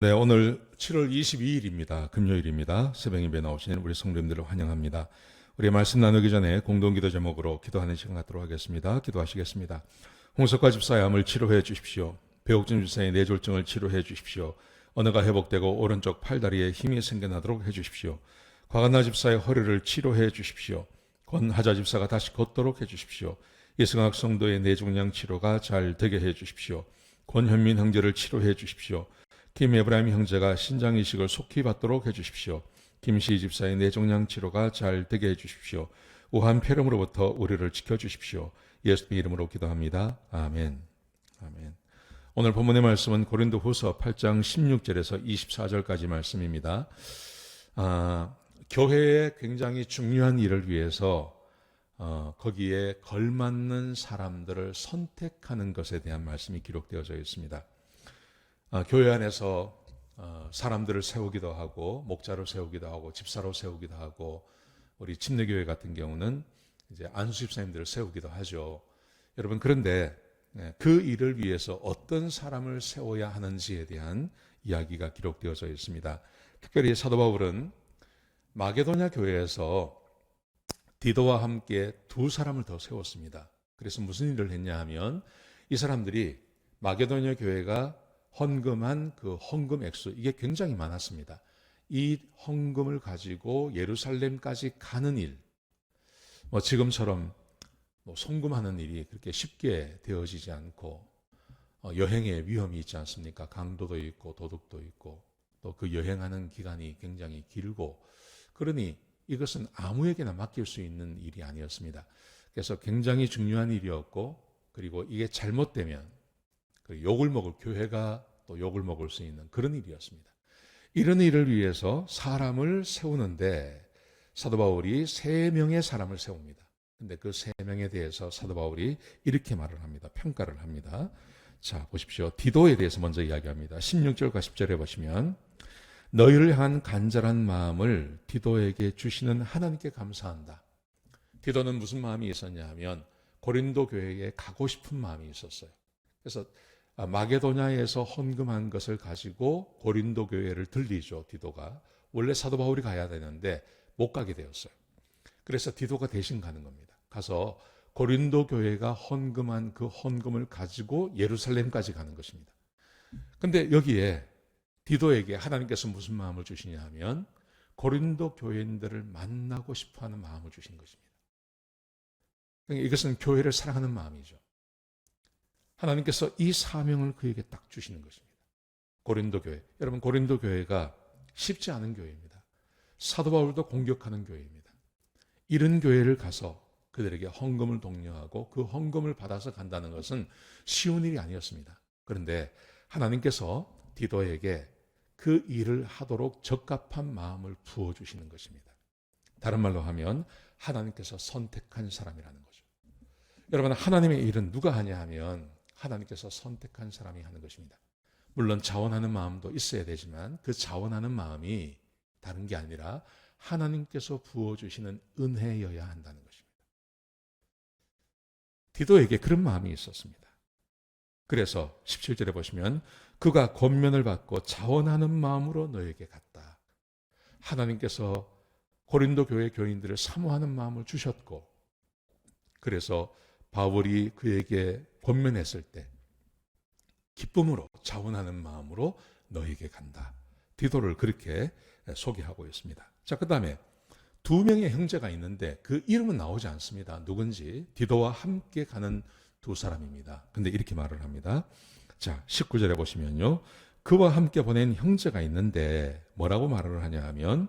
네, 오늘 7월 22일입니다. 금요일입니다. 새벽 예배 나오신 우리 성도님들을 환영합니다. 우리 말씀 나누기 전에 공동기도 제목으로 기도하는 시간 갖도록 하겠습니다. 기도하시겠습니다. 홍석화 집사의 암을 치료해 주십시오. 배옥진 집사의 뇌졸중을 치료해 주십시오. 언어가 회복되고 오른쪽 팔다리에 힘이 생겨나도록 해 주십시오. 과간나 집사의 허리를 치료해 주십시오. 권하자 집사가 다시 걷도록 해 주십시오. 이승학 성도의 뇌종양 치료가 잘 되게 해 주십시오. 권현민 형제를 치료해 주십시오. 김 에브라임 형제가 신장 이식을 속히 받도록 해 주십시오. 김시 집사의 뇌종양 치료가 잘 되게 해 주십시오. 우한 폐렴으로부터 우리를 지켜 주십시오. 예수님 이름으로 기도합니다. 아멘. 아멘. 오늘 본문의 말씀은 고린도 후서 8장 16절에서 24절까지 말씀입니다. 아, 교회의 굉장히 중요한 일을 위해서 어, 거기에 걸맞는 사람들을 선택하는 것에 대한 말씀이 기록되어져 있습니다. 아, 교회 안에서 어, 사람들을 세우기도 하고 목자로 세우기도 하고 집사로 세우기도 하고 우리 침례교회 같은 경우는 이제 안수 집사님들을 세우기도 하죠. 여러분 그런데 예, 그 일을 위해서 어떤 사람을 세워야 하는지에 대한 이야기가 기록되어져 있습니다. 특별히 사도 바울은 마게도냐 교회에서 디도와 함께 두 사람을 더 세웠습니다. 그래서 무슨 일을 했냐 하면 이 사람들이 마게도냐 교회가 헌금한 그 헌금 액수 이게 굉장히 많았습니다. 이 헌금을 가지고 예루살렘까지 가는 일, 뭐 지금처럼 뭐 송금하는 일이 그렇게 쉽게 되어지지 않고 어, 여행에 위험이 있지 않습니까? 강도도 있고 도둑도 있고 또 그 여행하는 기간이 굉장히 길고 그러니 이것은 아무에게나 맡길 수 있는 일이 아니었습니다. 그래서 굉장히 중요한 일이었고 그리고 이게 잘못되면 그 욕을 먹을 교회가 또 욕을 먹을 수 있는 그런 일이었습니다. 이런 일을 위해서 사람을 세우는데 사도 바울이 세 명의 사람을 세웁니다. 근데 그 세 명에 대해서 사도 바울이 이렇게 말을 합니다. 평가를 합니다. 자, 보십시오. 디도에 대해서 먼저 이야기합니다. 16절과 10절에 보시면 너희를 향한 간절한 마음을 디도에게 주시는 하나님께 감사한다. 디도는 무슨 마음이 있었냐 하면 고린도 교회에 가고 싶은 마음이 있었어요. 그래서 아, 마게도냐에서 헌금한 것을 가지고 고린도 교회를 들리죠. 디도가 원래 사도 바울이 가야 되는데 못 가게 되었어요. 그래서 디도가 대신 가는 겁니다. 가서 고린도 교회가 헌금한 그 헌금을 가지고 예루살렘까지 가는 것입니다. 근데 여기에 디도에게 하나님께서 무슨 마음을 주시냐 하면 고린도 교인들을 만나고 싶어 하는 마음을 주신 것입니다. 그러니까 이것은 교회를 사랑하는 마음이죠. 하나님께서 이 사명을 그에게 딱 주시는 것입니다. 고린도 교회. 여러분, 고린도 교회가 쉽지 않은 교회입니다. 사도 바울도 공격하는 교회입니다. 이런 교회를 가서 그들에게 헌금을 독려하고 그 헌금을 받아서 간다는 것은 쉬운 일이 아니었습니다. 그런데 하나님께서 디도에게 그 일을 하도록 적합한 마음을 부어 주시는 것입니다. 다른 말로 하면 하나님께서 선택한 사람이라는 거죠. 여러분, 하나님의 일은 누가 하냐 하면 하나님께서 선택한 사람이 하는 것입니다. 물론 자원하는 마음도 있어야 되지만 그 자원하는 마음이 다른 게 아니라 하나님께서 부어주시는 은혜여야 한다는 것입니다. 디도에게 그런 마음이 있었습니다. 그래서 17절에 보시면 그가 권면을 받고 자원하는 마음으로 너에게 갔다. 하나님께서 고린도 교회 교인들을 사모하는 마음을 주셨고 그래서 바울이 그에게 권면했을 때 기쁨으로 자원하는 마음으로 너에게 간다. 디도를 그렇게 소개하고 있습니다. 자, 그 다음에 두 명의 형제가 있는데 그 이름은 나오지 않습니다. 누군지 디도와 함께 가는 두 사람입니다. 근데 이렇게 말을 합니다. 자, 19절에 보시면요. 그와 함께 보낸 형제가 있는데 뭐라고 말을 하냐 하면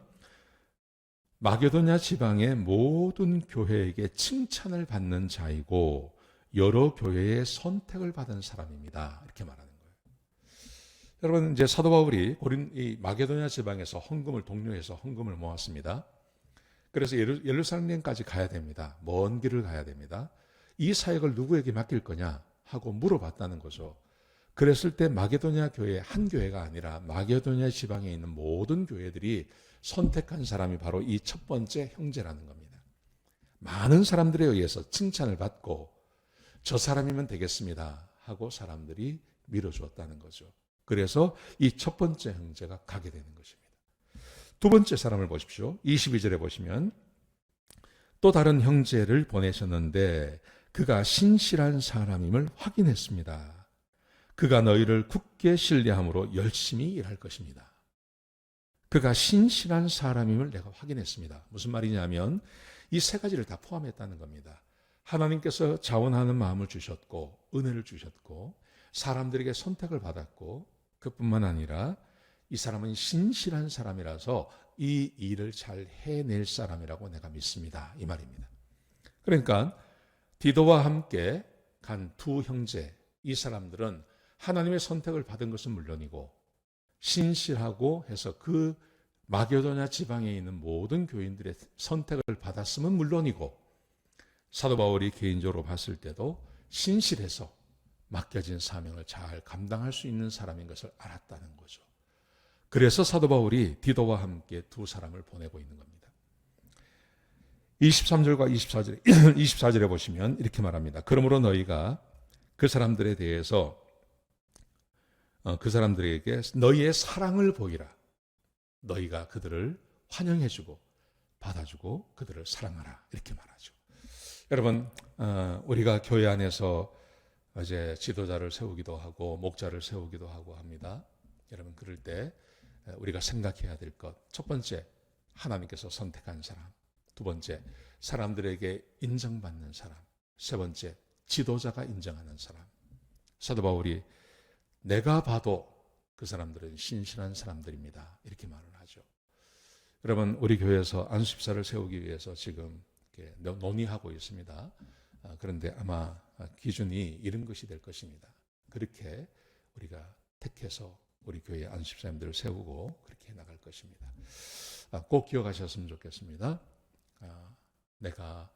마게도냐 지방의 모든 교회에게 칭찬을 받는 자이고 여러 교회의 선택을 받은 사람입니다. 이렇게 말하는 거예요. 여러분 이제 사도 바울이 고린 이 마게도냐 지방에서 헌금을 독려해서 헌금을 모았습니다. 그래서 예루, 예루살렘까지 가야 됩니다. 먼 길을 가야 됩니다. 이 사역을 누구에게 맡길 거냐 하고 물어봤다는 거죠. 그랬을 때 마게도냐 교회 한 교회가 아니라 마게도냐 지방에 있는 모든 교회들이 선택한 사람이 바로 이 첫 번째 형제라는 겁니다. 많은 사람들에 의해서 칭찬을 받고 저 사람이면 되겠습니다 하고 사람들이 밀어주었다는 거죠. 그래서 이 첫 번째 형제가 가게 되는 것입니다. 두 번째 사람을 보십시오. 22절에 보시면 또 다른 형제를 보내셨는데 그가 신실한 사람임을 확인했습니다. 그가 너희를 굳게 신뢰함으로 열심히 일할 것입니다. 그가 신실한 사람임을 내가 확인했습니다. 무슨 말이냐면 이 세 가지를 다 포함했다는 겁니다. 하나님께서 자원하는 마음을 주셨고 은혜를 주셨고 사람들에게 선택을 받았고 그뿐만 아니라 이 사람은 신실한 사람이라서 이 일을 잘 해낼 사람이라고 내가 믿습니다. 이 말입니다. 그러니까 디도와 함께 간 두 형제 이 사람들은 하나님의 선택을 받은 것은 물론이고 신실하고 해서 그 마게도냐 지방에 있는 모든 교인들의 선택을 받았음은 물론이고 사도 바울이 개인적으로 봤을 때도 신실해서 맡겨진 사명을 잘 감당할 수 있는 사람인 것을 알았다는 거죠. 그래서 사도 바울이 디도와 함께 두 사람을 보내고 있는 겁니다. 23절과 24절, 24절에 보시면 이렇게 말합니다. 그러므로 너희가 그 사람들에 대해서 어, 그 사람들에게 너희의 사랑을 보이라. 너희가 그들을 환영해주고 받아주고 그들을 사랑하라. 이렇게 말하죠. 여러분, 어, 우리가 교회 안에서 이제 지도자를 세우기도 하고 목자를 세우기도 하고 합니다. 여러분 그럴 때 우리가 생각해야 될 것. 첫 번째, 하나님께서 선택한 사람. 두 번째, 사람들에게 인정받는 사람. 세 번째, 지도자가 인정하는 사람. 사도 바울이 내가 봐도 그 사람들은 신실한 사람들입니다. 이렇게 말을 하죠. 여러분, 우리 교회에서 안수집사를 세우기 위해서 지금 이렇게 논의하고 있습니다. 아, 그런데 아마 기준이 이런 것이 될 것입니다. 그렇게 우리가 택해서 우리 교회 안수집사님들을 세우고 그렇게 나갈 것입니다. 아, 꼭 기억하셨으면 좋겠습니다. 아, 내가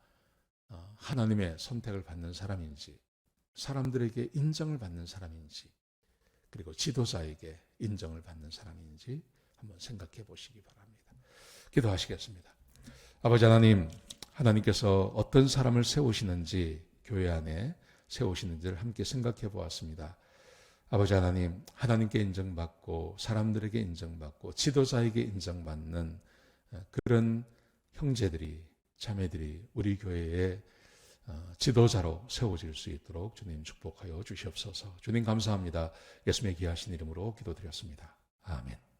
하나님의 선택을 받는 사람인지, 사람들에게 인정을 받는 사람인지, 그리고 지도자에게 인정을 받는 사람인지 한번 생각해 보시기 바랍니다. 기도하시겠습니다. 아버지 하나님, 하나님께서 어떤 사람을 세우시는지 교회 안에 세우시는지를 함께 생각해 보았습니다. 아버지 하나님, 하나님께 인정받고 사람들에게 인정받고 지도자에게 인정받는 그런 형제들이 자매들이 우리 교회의 어, 지도자로 세워질 수 있도록 주님 축복하여 주시옵소서. 주님 감사합니다. 예수님의 귀하신 이름으로 기도드렸습니다. 아멘.